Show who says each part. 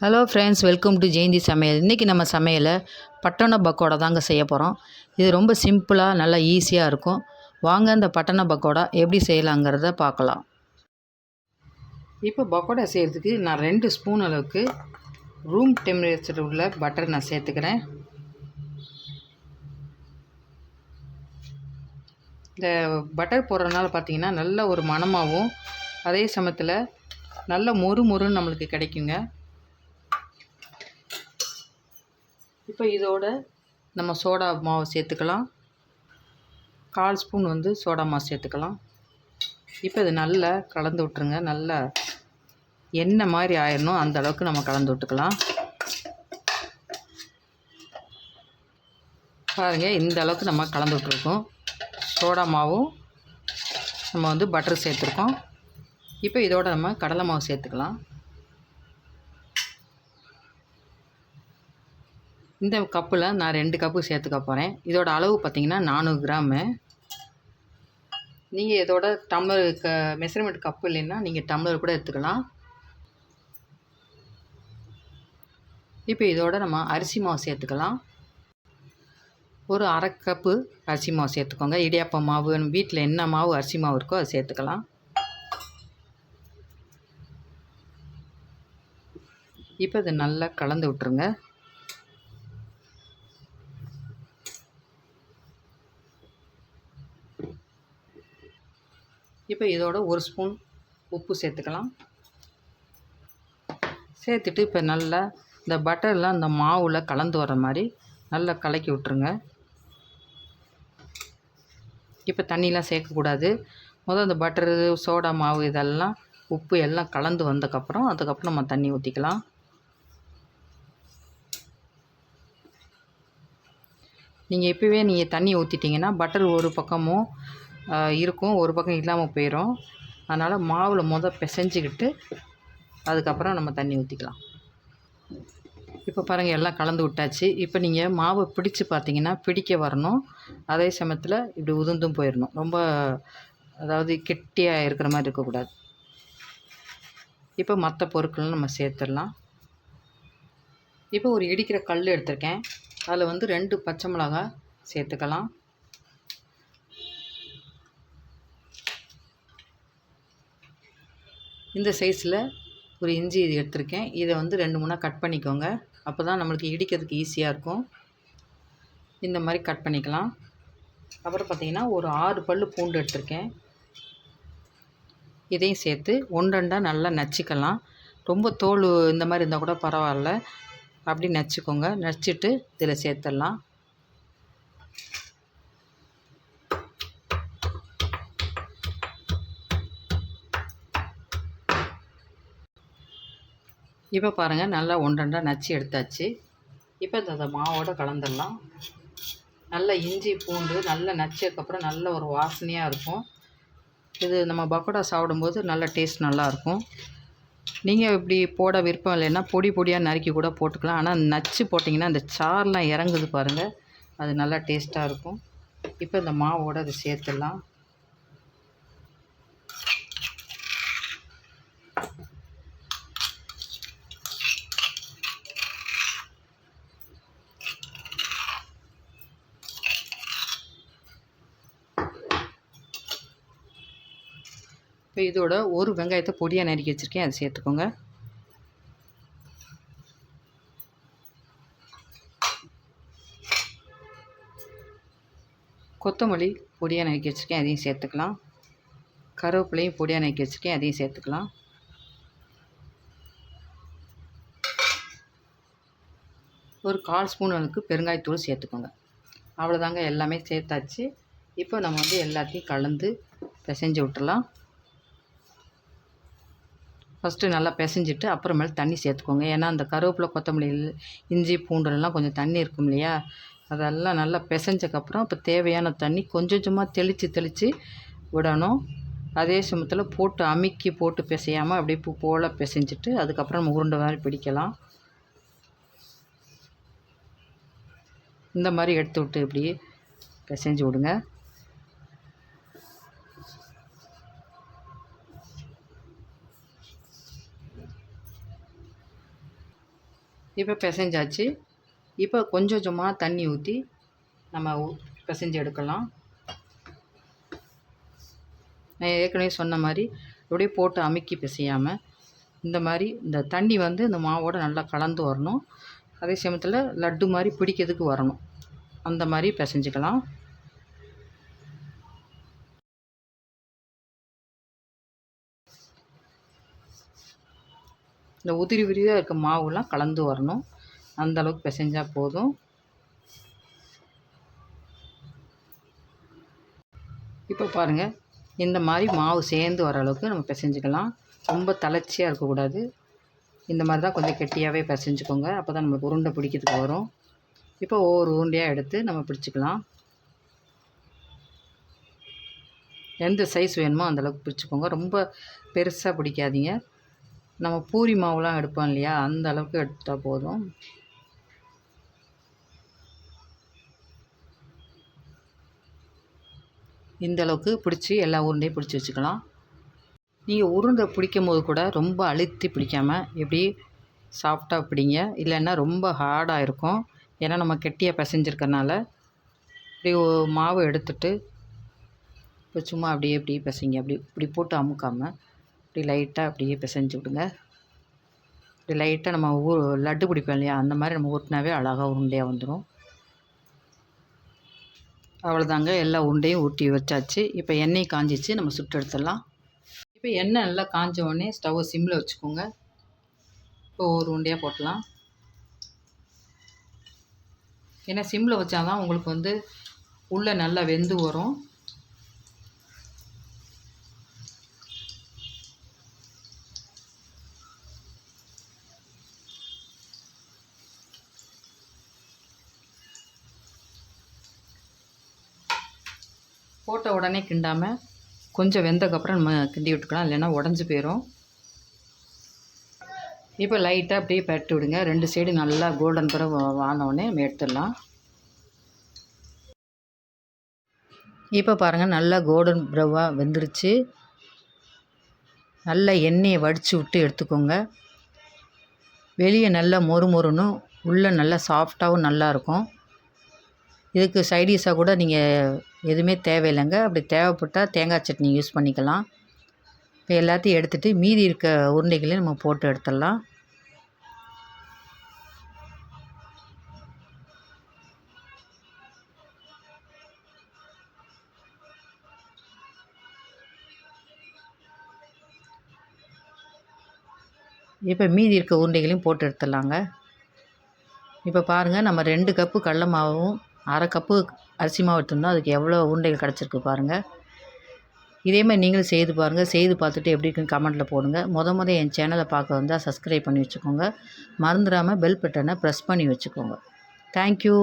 Speaker 1: Hello friends welcome to Jayanthi சமையல் இன்றைக்கி நம்ம சமையலை பட்டண பக்கோடா தாங்க செய்ய போகிறோம் இது ரொம்ப சிம்பிளாக நல்லா ஈஸியாக இருக்கும். வாங்க இந்த பட்டண பக்கோடா எப்படி செய்யலாங்கிறத பார்க்கலாம். இப்போ பக்கோடா செய்கிறதுக்கு நான் ரெண்டு ஸ்பூன் அளவுக்கு ரூம் டெம்பரேச்சர் உள்ள பட்டர் நான் சேர்த்துக்கிறேன். இந்த பட்டர் போடுறதுனால பார்த்தீங்கன்னா நல்ல ஒரு மணமாகவும் அதே சமயத்தில் நல்ல மொறு மொறுன்னு நம்மளுக்கு கிடைக்குங்க. இப்போ இதோட நம்ம சோடா மாவு சேர்த்துக்கலாம். கால் ஸ்பூன் வந்து சோடா மாவு சேர்த்துக்கலாம். இப்போ இது நல்லா கலந்து விட்ருங்க நல்லா எண்ணெய் மாதிரி ஆயிடணும் அந்த அளவுக்கு நம்ம கலந்து விட்டுக்கலாம். பாருங்கள் இந்த அளவுக்கு நம்ம கலந்து விட்ருக்கோம் சோடா மாவும் நம்ம வந்து பட்டர் சேர்த்துருக்கோம். இப்போ இதோட நம்ம கடலை மாவு சேர்த்துக்கலாம். இந்த கப்பில் நான் ரெண்டு கப்பு சேர்த்துக்க போகிறேன் இதோட அளவு பார்த்திங்கன்னா நானூறு கிராமு. நீங்கள் இதோட டம்ளர் க மெஷர்மெண்ட் கப்பு இல்லைன்னா நீங்கள் டம்ளர் கூட எடுத்துக்கலாம். இப்போ இதோட நம்ம அரிசி மாவு சேர்த்துக்கலாம். ஒரு அரை கப்பு அரிசி மாவு சேர்த்துக்கோங்க. இடியாப்ப மாவு வீட்டில் என்ன மாவு அரிசி மாவு இருக்கோ அதை சேர்த்துக்கலாம். இப்போ இதை நல்லா கலந்து விட்டுருங்க. இப்போ இதோட ஒரு ஸ்பூன் உப்பு சேர்த்துக்கலாம். சேர்த்துட்டு இப்போ நல்லா இந்த பட்டர்லாம் இந்த மாவில் கலந்து வர மாதிரி நல்லா கலக்கி விட்ருங்க இப்போ தண்ணிலாம் சேர்க்கக்கூடாது. முதல் இந்த பட்டரு சோடா மாவு இதெல்லாம் உப்பு எல்லாம் கலந்து வந்ததுக்கப்புறம் அதுக்கப்புறம் நம்ம தண்ணி ஊற்றிக்கலாம் நீங்கள் எப்போவே நீங்கள் தண்ணி ஊற்றிட்டிங்கன்னா பட்டர் ஒரு பக்கமும் இருக்கும். ஒரு பக்கம் இல்லாமல் போயிடும் அதனால் மாவில் மொதல் பிசைஞ்சிக்கிட்டு அதுக்கப்புறம் நம்ம தண்ணி ஊற்றிக்கலாம் இப்போ பாருங்கள் எல்லாம் கலந்து விட்டாச்சு. இப்போ நீங்கள் மாவை பிடிச்சி பார்த்தீங்கன்னா பிடிக்க வரணும். அதே சமயத்தில் இப்படி உதிர்ந்தும் போயிடணும் ரொம்ப அதாவது கெட்டியாக இருக்கிற மாதிரி இருக்கக்கூடாது. இப்போ மற்ற பொருட்களும் நம்ம சேர்த்துடலாம். இப்போ ஒரு இடிக்கிற கல் எடுத்திருக்கேன். அதில் வந்து ரெண்டு பச்சை மிளகா சேர்த்துக்கலாம். இந்த சைஸில் ஒரு இஞ்சி இது எடுத்திருக்கேன். இதை வந்து ரெண்டு மூணாக கட் பண்ணிக்கோங்க. அப்போ தான் நம்மளுக்கு இடிக்கிறதுக்கு ஈஸியாக இருக்கும். இந்த மாதிரி கட் பண்ணிக்கலாம். அப்புறம் பார்த்திங்கன்னா ஒரு ஆறு பல் பூண்டு எடுத்திருக்கேன். இதையும் சேர்த்து ஒன்றண்டாக நல்லா நச்சுக்கலாம். ரொம்ப தோல் இந்த மாதிரி இருந்தால் கூட பரவாயில்ல. அப்படி நச்சுக்கோங்க. நச்சுட்டு இதில் சேர்த்துடலாம். இப்போ பாருங்கள் நல்லா ஒன்றண்டா நச்சு எடுத்தாச்சு. இப்போ இந்த மாவோட கலந்துடலாம். நல்ல இஞ்சி பூண்டு நல்லா நச்சதுக்கப்புறம் நல்ல ஒரு வாசனையாக இருக்கும். இது நம்ம பக்கோடா சாப்பிடும்போது நல்ல டேஸ்ட் நல்லாயிருக்கும் நீங்கள் இப்படி போட விருப்பம் இல்லைன்னா பொடி பொடியாக நறுக்கி கூட போட்டுக்கலாம். ஆனால் நச்சு போட்டிங்கன்னா அந்த சார்லாம் இறங்குது பாருங்கள் அது நல்லா டேஸ்ட்டாக இருக்கும். இப்போ இந்த மாவோடு அதை சேர்த்துடலாம். இப்போ இதோட ஒரு வெங்காயத்தை பொடியாக நறுக்கி வச்சுருக்கேன். அதை சேர்த்துக்கோங்க. கொத்தமல்லி பொடியாக நறுக்கி வச்சுருக்கேன். அதையும் சேர்த்துக்கலாம். கருவேப்பிலையும் பொடியாக நறுக்கி வச்சுருக்கேன். அதையும் சேர்த்துக்கலாம். ஒரு கால் ஸ்பூன் அளவுக்கு பெருங்காயத்தூள் சேர்த்துக்கோங்க. அவ்வளோதாங்க எல்லாமே சேர்த்தாச்சு. இப்போ நம்ம வந்து எல்லாத்தையும் கலந்து பிசைஞ்சு விட்டுறலாம். ஃபஸ்ட்டு நல்லா பிசைஞ்சிட்டு அப்புறமேல தண்ணி சேர்த்துக்கோங்க. ஏன்னா அந்த கருவேப்பிலை கொத்தமல்லி இஞ்சி பூண்டுலாம் கொஞ்சம் தண்ணி இருக்கும் இல்லையா? அதெல்லாம் நல்லா பிசைஞ்சக்கப்புறம் இப்போ தேவையான தண்ணி கொஞ்சம் கொஞ்சமாக தெளித்து தெளித்து விடணும். அதே சமயத்தில் போட்டு அமுக்கி போட்டு பிசையாமல் அப்படியே பூ போல் பிசைஞ்சிட்டு அதுக்கப்புறம் நம்ம உருண்டை மாதிரி பிடிக்கலாம். இந்த மாதிரி எடுத்து விட்டு இப்படி பிசைஞ்சு விடுங்க. இப்போ பிசைஞ்சாச்சு. இப்போ கொஞ்சம் கொஞ்சமாக தண்ணி ஊற்றி நம்ம பிசைஞ்சு எடுக்கலாம். நான் ஏற்கனவே சொன்ன மாதிரி அப்படியே போட்டு அமுக்கி பிசையாமல் இந்த மாதிரி இந்த தண்ணி வந்து இந்த மாவோட நல்லா கலந்து வரணும். அதே சமயத்தில் லட்டு மாதிரி பிடிக்கிறதுக்கு வரணும். அந்த மாதிரி பிசைஞ்சிக்கலாம். இந்த உதிரி உதிரியாக இருக்க மாவுலாம் கலந்து வரணும். அந்த அளவுக்கு பிசைஞ்சால் போதும். இப்போ பாருங்கள் இந்த மாதிரி மாவு சேர்ந்து வர அளவுக்கு நம்ம பிசைஞ்சிக்கலாம். ரொம்ப தளர்ச்சியாக இருக்கக்கூடாது. இந்த மாதிரி தான் கொஞ்சம் கெட்டியாகவே பிசைஞ்சுக்கோங்க. அப்போ தான் நம்மளுக்கு உருண்டை பிடிக்கிறதுக்கு வரும். இப்போ ஒவ்வொரு உருண்டையாக எடுத்து நம்ம பிடிச்சிக்கலாம். எந்த சைஸ் வேணுமோ அந்த அளவுக்கு பிடிச்சிக்கோங்க. ரொம்ப பெருசாக பிடிக்காதீங்க. நம்ம பூரி மாவுலாம் எடுப்போம் இல்லையா? அந்த அளவுக்கு எடுத்தால் போதும். இந்த அளவுக்கு பிடிச்சி எல்லா உருண்டையும் பிடிச்சி வச்சுக்கலாம். நீங்கள் உருண்டை பிடிக்கும் போது கூட ரொம்ப அழுத்தி பிடிக்காமல் எப்படி சாஃப்டாக பிடிங்க. இல்லைன்னா ரொம்ப ஹார்டாக இருக்கும். ஏன்னா நம்ம கெட்டியாக பிசைஞ்சிருக்கனால இப்படி மாவு எடுத்துட்டு இப்போ சும்மா அப்படியே இப்படி பிசைங்க. அப்படி இப்படி போட்டு அமுக்காமல் இப்படி லைட்டாக அப்படியே பிசைஞ்சு விடுங்க. இப்படி லைட்டாக நம்ம ஊ லட்டு பிடிப்போம் இல்லையா? அந்த மாதிரி நம்ம ஊட்டினாவே அழகாக உருண்டையாக வந்துடும் அவ்வளோதாங்க எல்லா உருண்டையும் ஊட்டி வச்சாச்சு. இப்போ எண்ணெய் காஞ்சிச்சு. நம்ம சுட்டு எடுத்துடலாம். இப்போ எண்ணெய் நல்லா காஞ்ச உடனே ஸ்டவ்வை சிம்மில் வச்சுக்கோங்க. இப்போ ஒரு உருண்டையாக போட்டலாம் ஏன்னா சிம்மில் வச்சாதான் உங்களுக்கு வந்து உள்ளே நல்லா வெந்து வரும். போட்ட உடனே கிண்டாமல் கொஞ்சம் வெந்தக்கப்புறம் நம்ம கிண்டி விட்டுக்கலாம் இல்லைன்னா உடஞ்சி போயிடும் இப்போ லைட்டாக அப்படியே பரட்டி விடுங்க. ரெண்டு சைடு நல்லா கோல்டன் கலர் வானவுடனே நம்ம எடுத்துடலாம். இப்போ பாருங்கள் நல்லா கோல்டன் ப்ரவாக வெந்துருச்சு. நல்லா எண்ணெயை வடித்து விட்டு எடுத்துக்கோங்க. வெளியே நல்லா மொறு மொறுன்னு உள்ளே நல்லா சாஃப்டாகவும் நல்லாயிருக்கும் இதுக்கு சைடிஷாக கூட நீங்கள் எதுவுமே தேவையில்லைங்க. அப்படி தேவைப்பட்டால் தேங்காய் சட்னி யூஸ் பண்ணிக்கலாம். இப்போ எல்லாத்தையும் எடுத்துகிட்டு மீதி இருக்க உருண்டைகளையும் நம்ம போட்டு எடுத்துடலாம். இப்போ மீதி இருக்க உருண்டைகளையும் போட்டு எடுத்துடலாங்க. இப்போ பாருங்கள் நம்ம ரெண்டு கப்பு கடல மாவும் அரை கப்பு அரிசி மாவு எடுத்திருந்தோம் அதுக்கு எவ்வளோ உருண்டைகள் கிடச்சிருக்கு பாருங்கள் இதே மாதிரி நீங்களும் செய்து பாருங்கள் செய்து பார்த்துட்டு எப்படி இருக்குன்னு கமெண்ட்டில் போடுங்க. முத முத என் சேனலை பார்க்க வந்தால் சப்ஸ்கிரைப் பண்ணி வச்சுக்கோங்க. மறந்துடாமல் பெல் பட்டனை ப்ரெஸ் பண்ணி வச்சுக்கோங்க. தேங்க்யூ